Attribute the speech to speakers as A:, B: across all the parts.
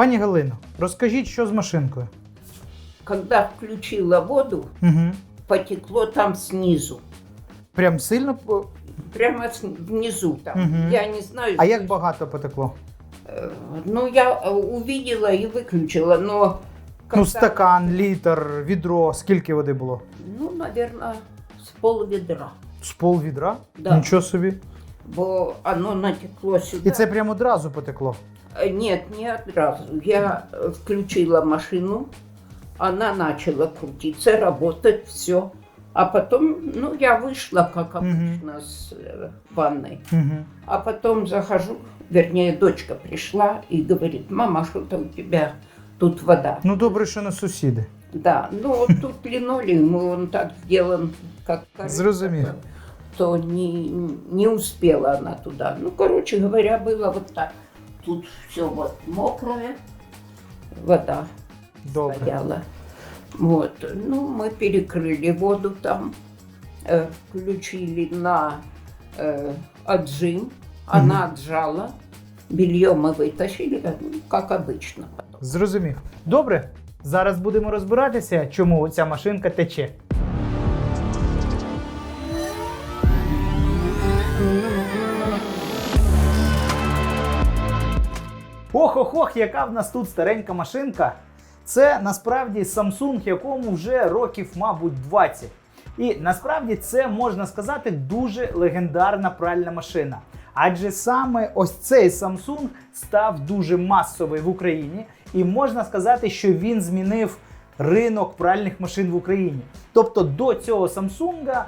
A: Пані Галино, розкажіть, що з машинкою?
B: Когда включила воду,
A: Угу.
B: потекло там снизу.
A: Прям сильно. по-
B: Прямо с- внизу там.
A: Мгм.
B: Я не знаю.
A: А як багато потекло?
B: Э, Ну, я э, увидела и выключила, но...
A: Ну,
B: когда-
A: стакан, літр, відро, скільки води було?
B: Ну, наверное, с пол ведра.
A: З пол відра?
B: Да.
A: Нічого собі.
B: Бо оно натекло сюда.
A: І це прямо одразу потекло.
B: Э, Нет, не одразу. Я э, включила машину, она начала крутиться, работать, все. А потом, ну, я вышла, как
A: Мгм.
B: обычно, с э, ванной.
A: Угу.
B: А потом захожу, вернее, дочка пришла и говорит, мама, что-то у тебя тут вода.
A: Ну добре, що не сусіди.
B: Да, ну вот тут линолеум, он так сделан, как корыто,
A: Зрозумів.
B: то не, не успела она туда. Ну, короче говоря, было вот так. Тут все вот мокрое, вода
A: Добре.
B: стояла. Вот, ну, мы перекрыли воду там, э, включили на э, отжим, она отжала, белье мы вытащили, э, ну, как обычно потом.
A: Зрозумів. Добре. Зараз будемо розбиратися, чому ця машинка тече. Ох-ох-ох, яка в нас тут старенька машинка. Це насправді Samsung, якому вже років, мабуть, 20. І насправді це можна сказати дуже легендарна пральна машина. Адже саме ось цей Samsung став дуже масовий в Україні, і можна сказати, що він змінив ринок пральних машин в Україні. Тобто до цього Samsung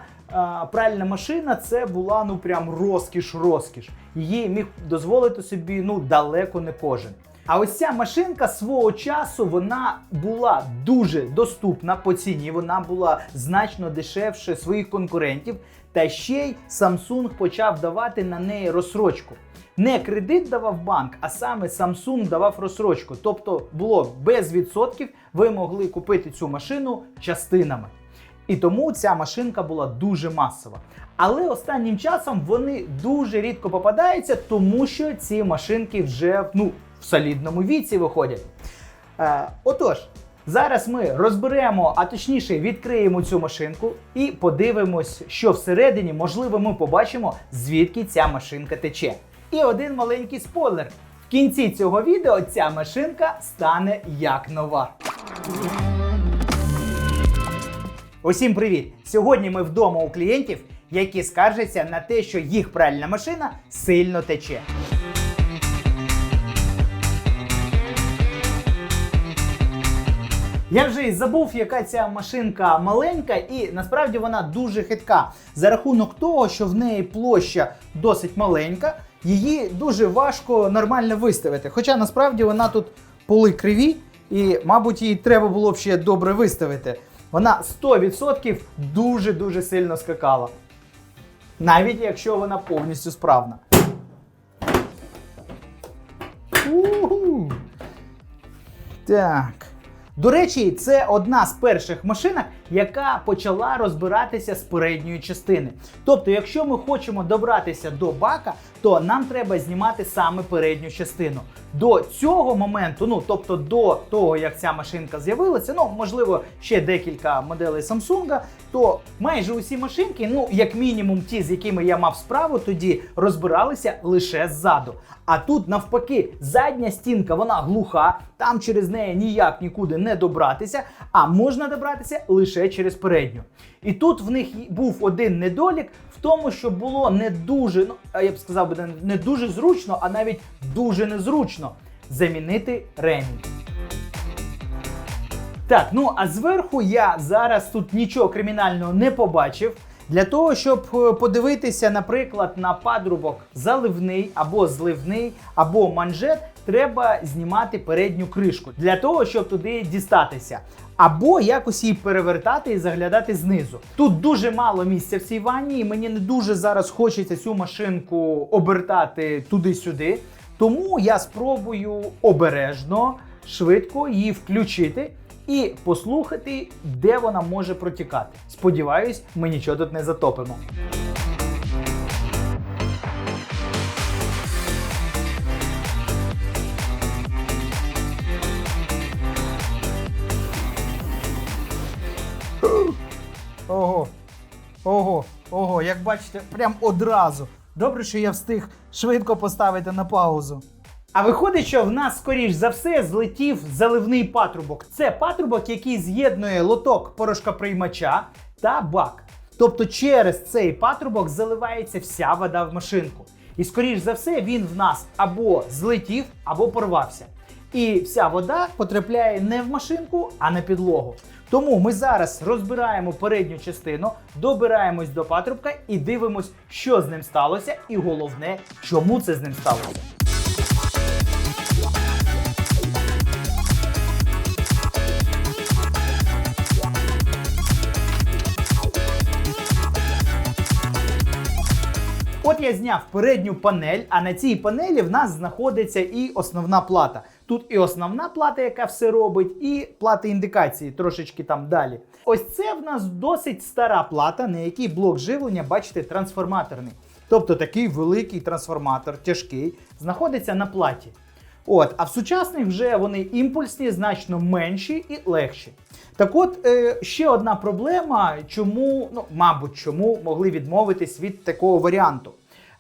A: пральна машина це була ну прям розкіш, розкіш. Її міг дозволити собі ну далеко не кожен. А ось ця машинка свого часу вона була дуже доступна по ціні. Вона була значно дешевше своїх конкурентів. Та ще й Samsung почав давати на неї розсрочку. Не кредит давав банк, а саме Samsung давав розсрочку. Тобто було без відсотків, ви могли купити цю машину частинами. І тому ця машинка була дуже масова. Але останнім часом вони дуже рідко попадаються, тому що ці машинки вже ну, в солідному віці виходять. Е, отож, зараз ми розберемо, а точніше відкриємо цю машинку і подивимось, що всередині, можливо, ми побачимо, звідки ця машинка тече. І один маленький спойлер. В кінці цього відео ця машинка стане як нова. Усім привіт! Сьогодні ми вдома у клієнтів, які скаржаться на те, що їх пральна машина сильно тече. Я вже й забув, яка ця машинка маленька, і насправді вона дуже хитка. За рахунок того, що в неї площа досить маленька, її дуже важко нормально виставити. Хоча насправді вона тут поли криві, і, мабуть, її треба було б ще добре виставити. Вона 100% дуже-дуже сильно скакала. Навіть якщо вона повністю справна. Уху. Так. До речі, це одна з перших машинок, яка почала розбиратися з передньої частини. Тобто, якщо ми хочемо добратися до бака, то нам треба знімати саме передню частину. До цього моменту, ну тобто до того, як ця машинка з'явилася, ну можливо, ще декілька моделей Samsung, то майже усі машинки, ну як мінімум ті, з якими я мав справу, тоді розбиралися лише ззаду. А тут навпаки, задня стінка вона глуха, там через неї ніяк нікуди не добратися, а можна добратися лише через передню. І тут в них був один недолік в тому, що було не дуже, ну я б сказав би, не- не дуже зручно, а навіть дуже незручно замінити ремінь. Так, ну а зверху я зараз тут нічого кримінального не побачив. Для того, щоб е, подивитися, наприклад, на падрубок заливний або зливний, або манжет, треба знімати передню кришку для того, щоб туди дістатися. Або якось її перевертати і заглядати знизу. Тут дуже мало місця в цій ванні, і мені не дуже зараз хочеться цю машинку обертати туди-сюди. Тому я спробую обережно, швидко її включити і послухати, де вона може протікати. Сподіваюсь, ми нічого тут не затопимо. Ого, ого, як бачите, прям одразу. Добре, що я встиг швидко поставити на паузу. А виходить, що в нас, скоріш за все, злетів заливний патрубок. Це патрубок, який з'єднує лоток порошкоприймача та бак. Тобто через цей патрубок заливається вся вода в машинку. І скоріш за все, він в нас або злетів, або порвався. І вся вода потрапляє не в машинку, а на підлогу. Тому ми зараз розбираємо передню частину, добираємось до патрубка і дивимось, що з ним сталося, і головне, чому це з ним сталося. От я зняв передню панель, а на цій панелі в нас знаходиться і основна плата. Тут і основна плата, яка все робить, і плата індикації трошечки там далі. Ось це в нас досить стара плата, на якій блок живлення, бачите, трансформаторний. Тобто такий великий трансформатор, тяжкий, знаходиться на платі. От, а в сучасних вже вони імпульсні, значно менші і легші. Так от, е, ще одна проблема, чому, ну, мабуть, чому могли відмовитись від такого варіанту.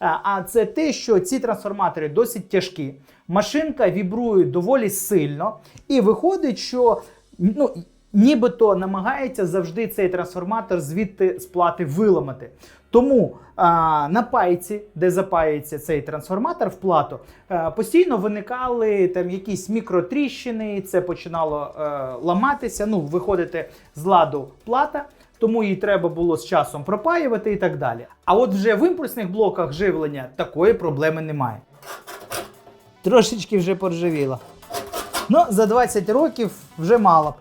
A: Е, А це те, що ці трансформатори досить тяжкі, машинка вібрує доволі сильно, і виходить, що ну, нібито намагається завжди цей трансформатор звідти з плати виламати. Тому а, на пайці, де запаюється цей трансформатор в плату, е, постійно виникали там якісь мікротріщини, це починало е, ламатися, ну, виходити з ладу плата. Тому її треба було з часом пропаювати і так далі. А от вже в імпульсних блоках живлення такої проблеми немає. Трошечки вже поржавіло. Ну, за 20 років вже мало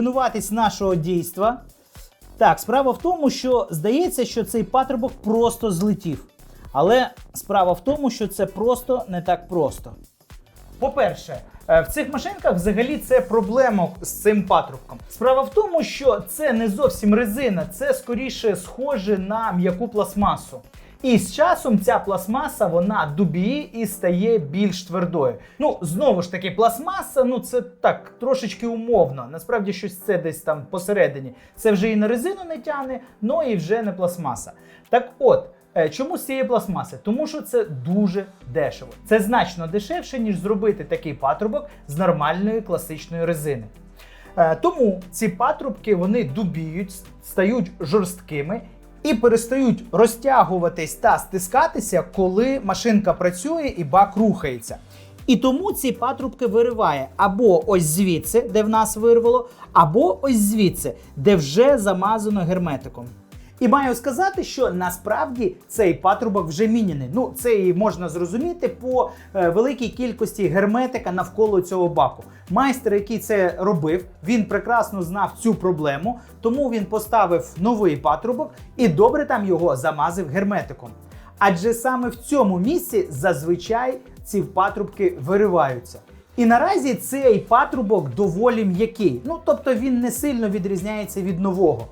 A: ось винуватись нашого дійства. Так, справа в тому, що здається, що цей патрубок просто злетів. Але справа в тому, що це просто не так просто. По-перше, е, в цих машинках взагалі це проблема з цим патрубком. Справа в тому, що це не зовсім резина, це скоріше схоже на м'яку пластмасу. І з часом ця пластмаса вона дубіє і стає більш твердою. Ну, знову ж таки, пластмаса, ну це так трошечки умовно. Насправді щось це десь там посередині. Це вже і на резину не тягне, ну і вже не пластмаса. Так от. е, Чому з цієї пластмаси? Тому що це дуже дешево. Це значно дешевше, ніж зробити такий патрубок з нормальної класичної резини. Е, Тому ці патрубки вони дубіють, стають жорсткими і перестають розтягуватись та стискатися, коли машинка працює і бак рухається. І тому ці патрубки вириває або ось звідси, де в нас вирвало, або ось звідси, де вже замазано герметиком. І маю сказати, що насправді цей патрубок вже міняний. Ну, це і можна зрозуміти по е, великій кількості герметика навколо цього баку. Майстер, який це робив, він прекрасно знав цю проблему, тому він поставив новий патрубок і добре там його замазив герметиком. Адже саме в цьому місці зазвичай ці патрубки вириваються. І наразі цей патрубок доволі м'який. Ну тобто він не сильно відрізняється від нового.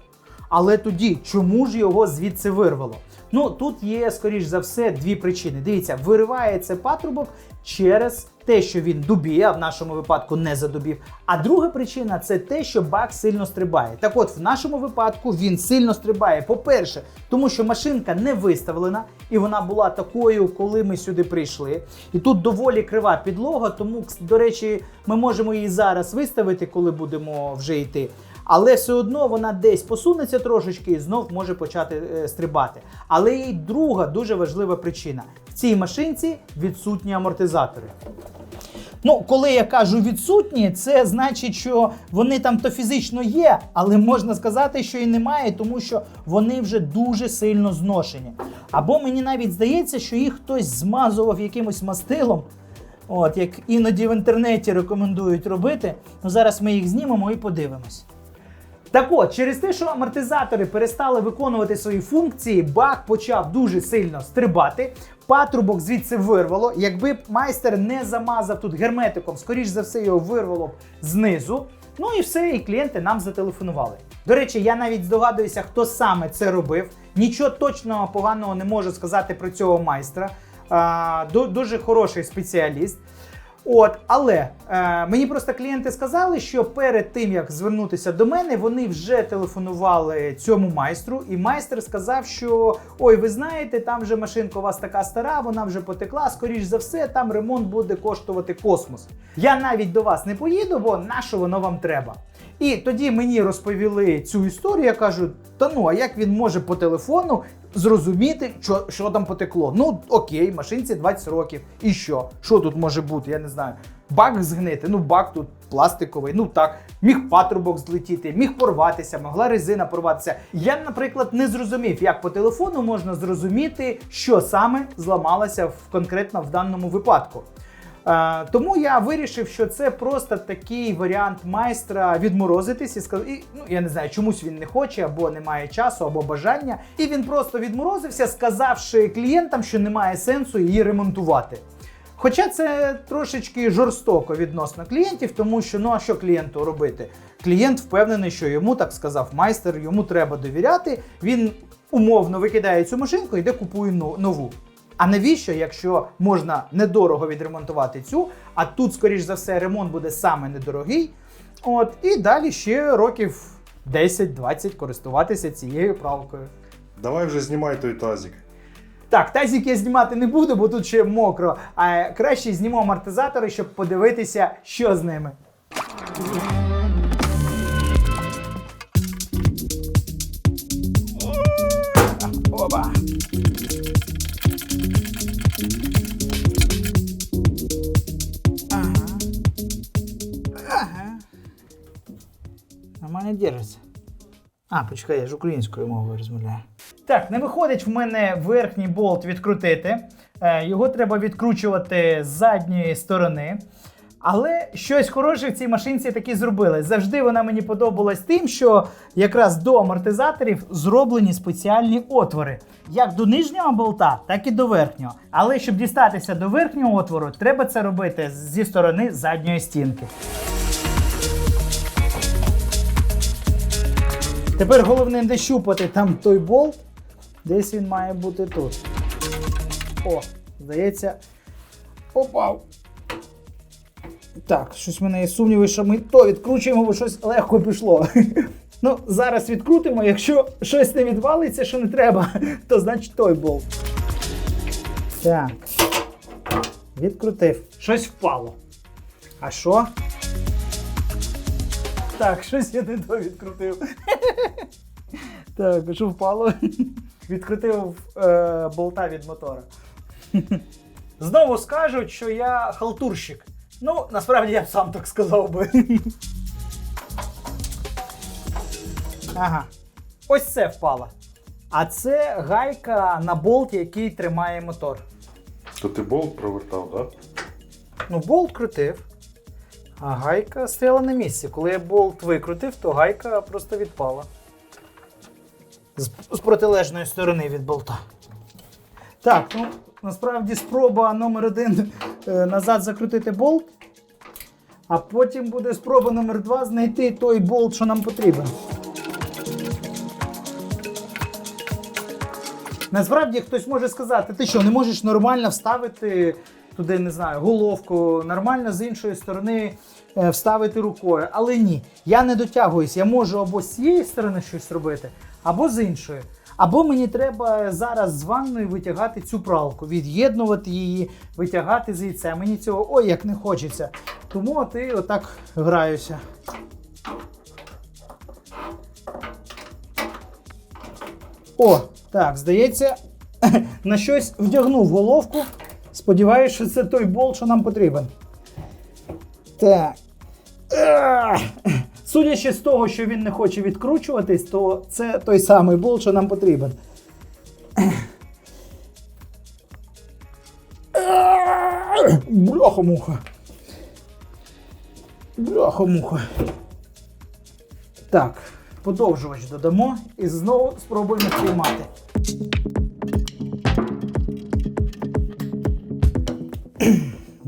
A: Але тоді чому ж його звідси вирвало? Ну тут є, скоріш за все, дві причини. Дивіться, виривається патрубок через те, що він дубіє, а в нашому випадку не задубів. А друга причина це те, що бак сильно стрибає. Так от, в нашому випадку він сильно стрибає. По-перше, тому що машинка не виставлена, і вона була такою, коли ми сюди прийшли. І тут доволі крива підлога, тому, до речі, ми можемо її зараз виставити, коли будемо вже йти. Але все одно вона десь посунеться трошечки і знов може почати е, стрибати. Але є й друга дуже важлива причина: в цій машинці відсутні амортизатори. Ну, коли я кажу відсутні, це значить, що вони там то фізично є, але можна сказати, що і немає, тому що вони вже дуже сильно зношені. Або мені навіть здається, що їх хтось змазував якимось мастилом. От, як іноді в інтернеті рекомендують робити. Ну зараз ми їх знімемо і подивимось. Так от, через те, що амортизатори перестали виконувати свої функції, бак почав дуже сильно стрибати. Патрубок звідси вирвало. Якби б майстер не замазав тут герметиком, скоріш за все, його вирвало б знизу. Ну і все, і клієнти нам зателефонували. До речі, я навіть здогадуюся, хто саме це робив. Нічого точного поганого не можу сказати про цього майстра. А, дуже хороший спеціаліст. От, але е, мені просто клієнти сказали, що перед тим як звернутися до мене, вони вже телефонували цьому майстру, і майстер сказав, що ой, ви знаєте, там вже машинка у вас така стара, вона вже потекла. Скоріш за все, там ремонт буде коштувати космос. Я навіть до вас не поїду, бо на що воно вам треба. І тоді мені розповіли цю історію. Я кажу: та ну, а як він може по телефону зрозуміти, що, що там потекло? Ну окей, машинці 20 років. І що? Що тут може бути? Я не знаю. Бак згнити, ну бак тут пластиковий, ну так, міг патрубок злетіти, міг порватися, могла резина порватися. Я, наприклад, не зрозумів, як по телефону можна зрозуміти, що саме зламалося в конкретно в даному випадку. Тому я вирішив, що це просто такий варіант майстра відморозитись і сказати, і, ну я не знаю, чомусь він не хоче, або не має часу, або бажання. І він просто відморозився, сказавши клієнтам, що немає сенсу її ремонтувати. Хоча це трошечки жорстоко відносно клієнтів, тому що ну а що клієнту робити? Клієнт впевнений, що йому так сказав майстер, йому треба довіряти. Він умовно викидає цю машинку йде купує нову. А навіщо, якщо можна недорого відремонтувати цю, а тут, скоріш за все, ремонт буде саме недорогий. От, і далі ще років 10-20 користуватися цією правкою.
C: Давай вже знімай той тазик.
A: Так, тазик я знімати не буду, бо тут ще мокро. А краще зніму амортизатори, щоб подивитися, що з ними. Держиться. А, почекай, я ж українською мовою розмовляю. Так, не виходить в мене верхній болт відкрутити. Е, Його треба відкручувати з задньої сторони. Але щось хороше в цій машинці таки зробили. Завжди вона мені подобалась тим, що якраз до амортизаторів зроблені спеціальні отвори. Як до нижнього болта, так і до верхнього. Але щоб дістатися до верхнього отвору, треба це робити зі сторони задньої стінки. Тепер головне не щупати там той болт. Десь він має бути тут. О, здається, попав. Так, щось в мене є сумніви, що ми то відкручуємо, бо щось легко пішло. Ну, зараз відкрутимо. Якщо щось не відвалиться, що не треба, то значить той болт. Так. Відкрутив. Щось впало. А що? Так, щось я не то відкрутив. Так, що впало? Відкрутив е, болта від мотора. Знову скажуть, що я халтурщик. Ну, насправді я б сам так сказав би. Ага. Ось це впало. А це гайка на болт, який тримає мотор.
C: То ти болт провертав, так?
A: Ну, болт крутив, а гайка стояла на місці. Коли я болт викрутив, то гайка просто відпала. З, з протилежної сторони від болта. Так, ну насправді спроба номер один е, назад закрутити болт. А потім буде спроба номер два знайти той болт, що нам потрібен. Насправді хтось може сказати, ти що, не можеш нормально вставити туди, не знаю, головку, нормально з іншої сторони е, вставити рукою. Але ні, я не дотягуюсь. Я можу або з цієї сторони щось робити, або з іншої. Або мені треба зараз з ванної витягати цю пралку, від'єднувати її, витягати звідси. А мені цього ой як не хочеться. Тому і отак граюся. О, так, здається, на щось вдягнув головку. Сподіваюсь, що це той болт, що нам потрібен. Так. Судячи з того, що він не хоче відкручуватись, то це той самий болт, що нам потрібен. Бляха-муха. Бляха-муха. Так, подовжувач додамо і знову спробуємо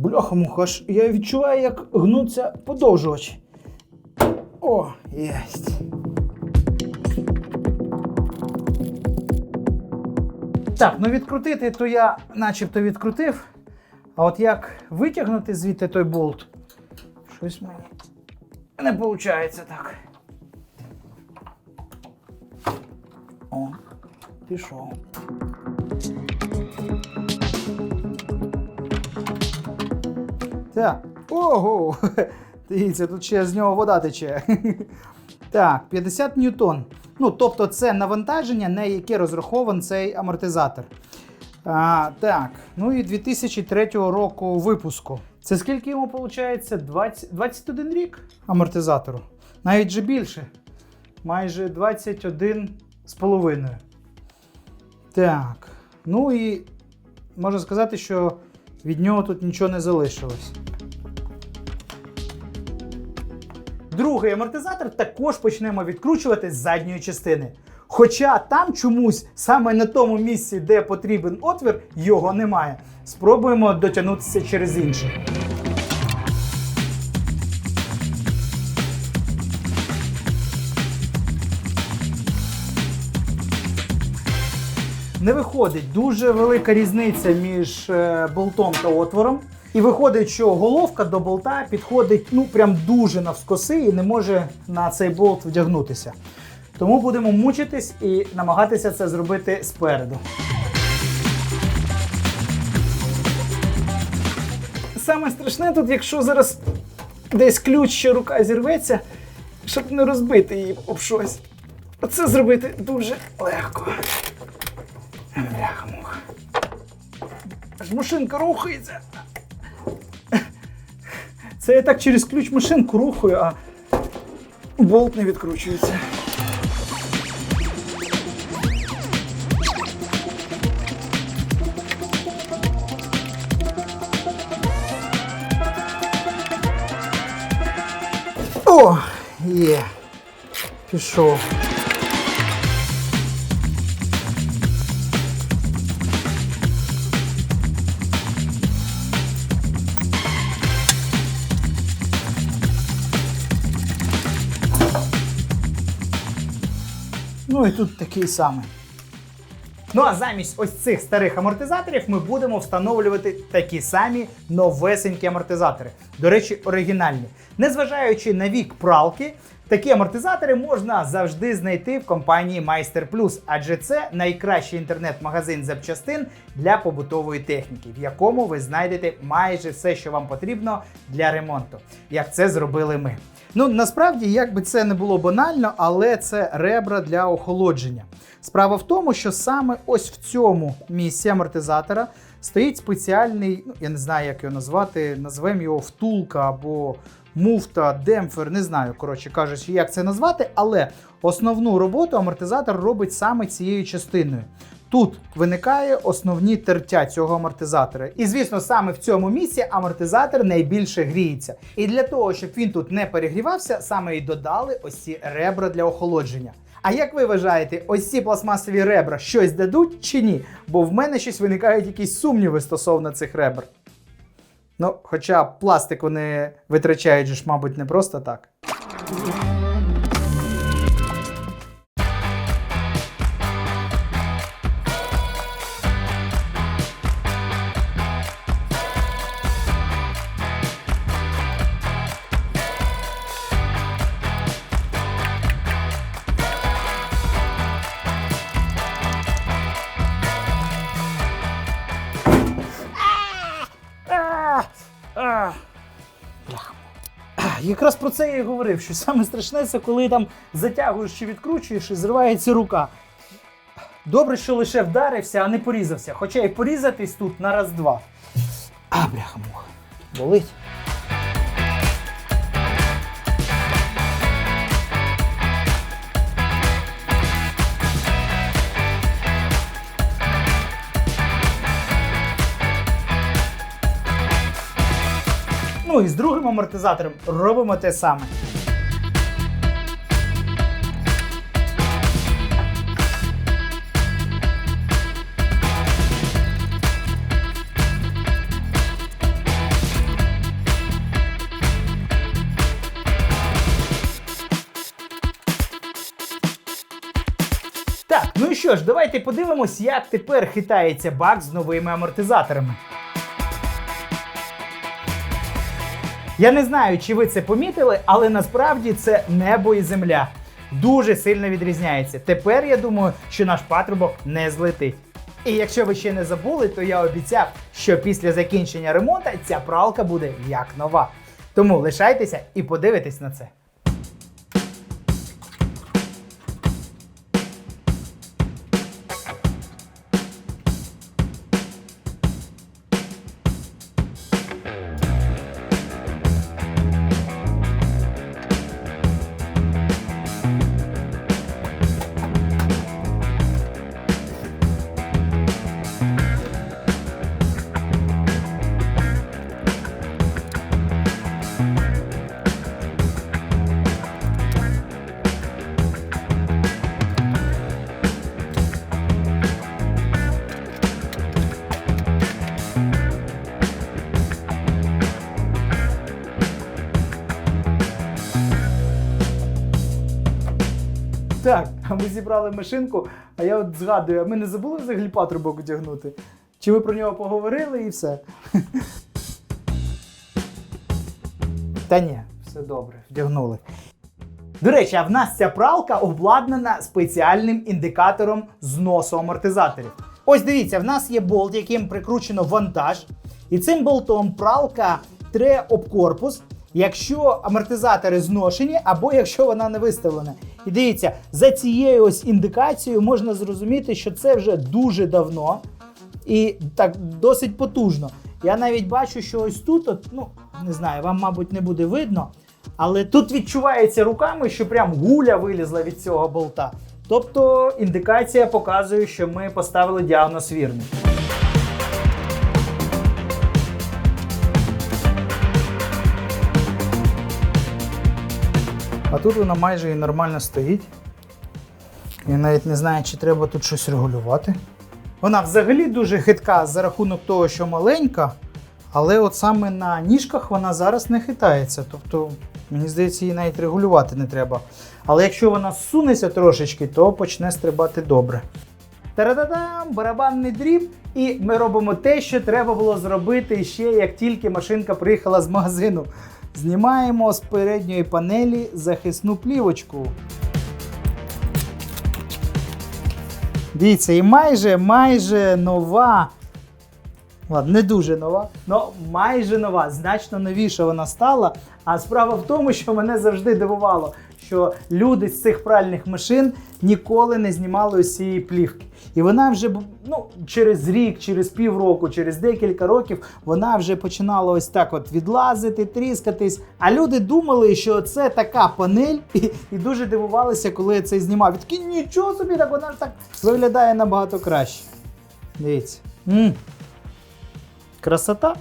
A: тримати. Бляха-муха, аж я відчуваю, як гнуться подовжувач. О, єсть. Так, ну відкрутити, то я начебто відкрутив. А от як витягнути звідти той болт? Щось мені не виходить так. О, пішов. Так. Ого! Дивіться, тут ще з нього вода тече. Так, 50 ньютон. Ну, тобто це навантаження, на яке розрахований цей амортизатор. А, так, ну і 2003 року випуску. Це скільки йому виходить? 20, 21 рік амортизатору. Навіть же більше. Майже 21 з половиною. Так. Ну і можна сказати, що від нього тут нічого не залишилось. Другий амортизатор також почнемо відкручувати з задньої частини. Хоча там чомусь саме на тому місці, де потрібен отвір, його немає. Спробуємо дотягнутися через інший. Не виходить дуже велика різниця між е, болтом та отвором. І виходить, що головка до болта підходить ну прям дуже навскоси і не може на цей болт вдягнутися. Тому будемо мучитись і намагатися це зробити спереду. Саме страшне тут, якщо зараз десь ключ чи рука зірветься, щоб не розбити її об щось. Оце зробити дуже легко. Бляха-муха. Аж машинка рухається. Це я так через ключ машинку рухаю, а болт не відкручується. О, є. Пішов. Ну і тут такий самий. Ну а замість ось цих старих амортизаторів ми будемо встановлювати такі самі новесенькі амортизатори. До речі, оригінальні. Незважаючи на вік пралки, такі амортизатори можна завжди знайти в компанії Майстер Плюс, адже це найкращий інтернет-магазин запчастин для побутової техніки, в якому ви знайдете майже все, що вам потрібно для ремонту, як це зробили ми. Ну насправді, як би це не було банально, але це ребра для охолодження. Справа в тому, що саме ось в цьому місці амортизатора стоїть спеціальний, ну я не знаю, як його назвати, назвемо його втулка або муфта, демпфер, не знаю, коротше кажучи, як це назвати, але основну роботу амортизатор робить саме цією частиною. Тут виникає основні тертя цього амортизатора. І звісно, саме в цьому місці амортизатор найбільше гріється. І для того, щоб він тут не перегрівався, саме і додали ось ці ребра для охолодження. А як ви вважаєте, ось ці пластмасові ребра щось дадуть чи ні? Бо в мене щось виникають якісь сумніви стосовно цих ребр. Ну, хоча пластик вони витрачають ж, мабуть, не просто так. Якраз про це я і говорив, що саме страшне це коли там затягуєш чи відкручуєш і зривається рука. Добре, що лише вдарився, а не порізався. Хоча і порізатись тут на раз-два. А, бляха-муха. Болить. Ну і з другим амортизатором робимо те саме. Так, ну і що ж, давайте подивимось, як тепер хитається бак з новими амортизаторами. Я не знаю, чи ви це помітили, але насправді це небо і земля. Дуже сильно відрізняється. Тепер я думаю, що наш патрубок не злетить. І якщо ви ще не забули, то я обіцяв, що після закінчення ремонту ця пралка буде як нова. Тому лишайтеся і подивитесь на це. Так, а ми зібрали машинку, а я от згадую, а ми не забули взагалі патрубок одягнути? Чи ви про нього поговорили і все? Та ні, все добре, вдягнули. До речі, а в нас ця пралка обладнана спеціальним індикатором зносу амортизаторів. Ось дивіться, в нас є болт, яким прикручено вантаж, і цим болтом пралка тре об корпус, якщо амортизатори зношені або якщо вона не виставлена. І дивіться, за цією ось індикацією можна зрозуміти, що це вже дуже давно і так досить потужно. Я навіть бачу, що ось тут, от, ну не знаю, вам, мабуть, не буде видно, але тут відчувається руками, що прям гуля вилізла від цього болта. Тобто індикація показує, що ми поставили діагноз вірний. А тут вона майже і нормально стоїть. Я навіть не знаю, чи треба тут щось регулювати. Вона взагалі дуже хитка за рахунок того, що маленька, але от саме на ніжках вона зараз не хитається. Тобто, мені здається, її навіть регулювати не треба. Але якщо вона зсунеться трошечки, то почне стрибати добре. Тарададам, барабанний дріб, і ми робимо те, що треба було зробити ще як тільки машинка приїхала з магазину. Знімаємо з передньої панелі захисну плівочку. Дивіться, і майже майже нова. Ладно, не дуже нова, але майже нова, значно новіша вона стала. А справа в тому, що мене завжди дивувало, що люди з цих пральних машин ніколи не знімали ось цієї плівки. І вона вже ну, через рік, через півроку, через декілька років вона вже починала ось так от відлазити, тріскатись. А люди думали, що це така панель, і, і дуже дивувалися, коли я це знімав. І такі нічого собі, так вона ж так виглядає набагато краще. Дивіться. м Красота.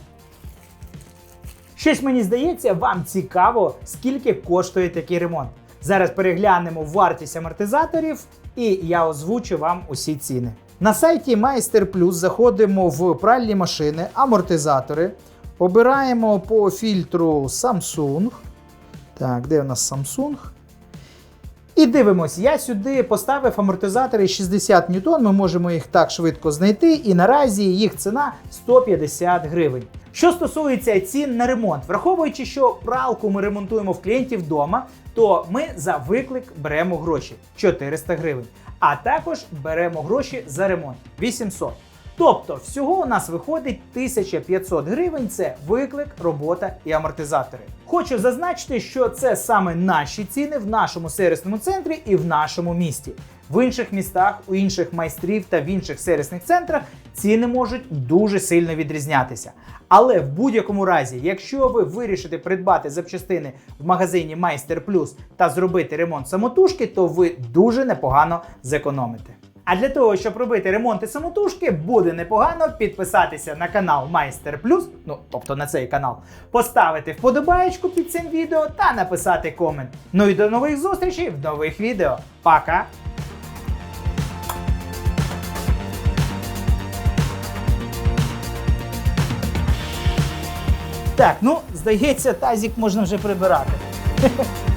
A: Щось мені здається, вам цікаво, скільки коштує такий ремонт. Зараз переглянемо вартість амортизаторів, і я озвучу вам усі ціни. На сайті Майстер Плюс заходимо в пральні машини, амортизатори. Обираємо по фільтру Samsung. Так, де у нас Samsung? І дивимось, я сюди поставив амортизатори 60 ньютон, ми можемо їх так швидко знайти, і наразі їх ціна 150 гривень. Що стосується цін на ремонт, враховуючи, що пралку ми ремонтуємо в клієнтів вдома, то ми за виклик беремо гроші 400 гривень. А також беремо гроші за ремонт 800. Тобто, всього у нас виходить 1500 гривень. Це виклик, робота і амортизатори. Хочу зазначити, що це саме наші ціни в нашому сервісному центрі і в нашому місті. В інших містах, у інших майстрів та в інших сервісних центрах ціни можуть дуже сильно відрізнятися. Але в будь-якому разі, якщо ви вирішите придбати запчастини в магазині Майстер Плюс та зробити ремонт самотужки, то ви дуже непогано зекономите. А для того, щоб робити ремонти самотужки, буде непогано підписатися на канал Майстер Плюс, ну тобто на цей канал, поставити вподобаєчку під цим відео та написати комент. Ну і до нових зустрічей в нових відео. Пока! Так, ну здається, тазік можна вже прибирати.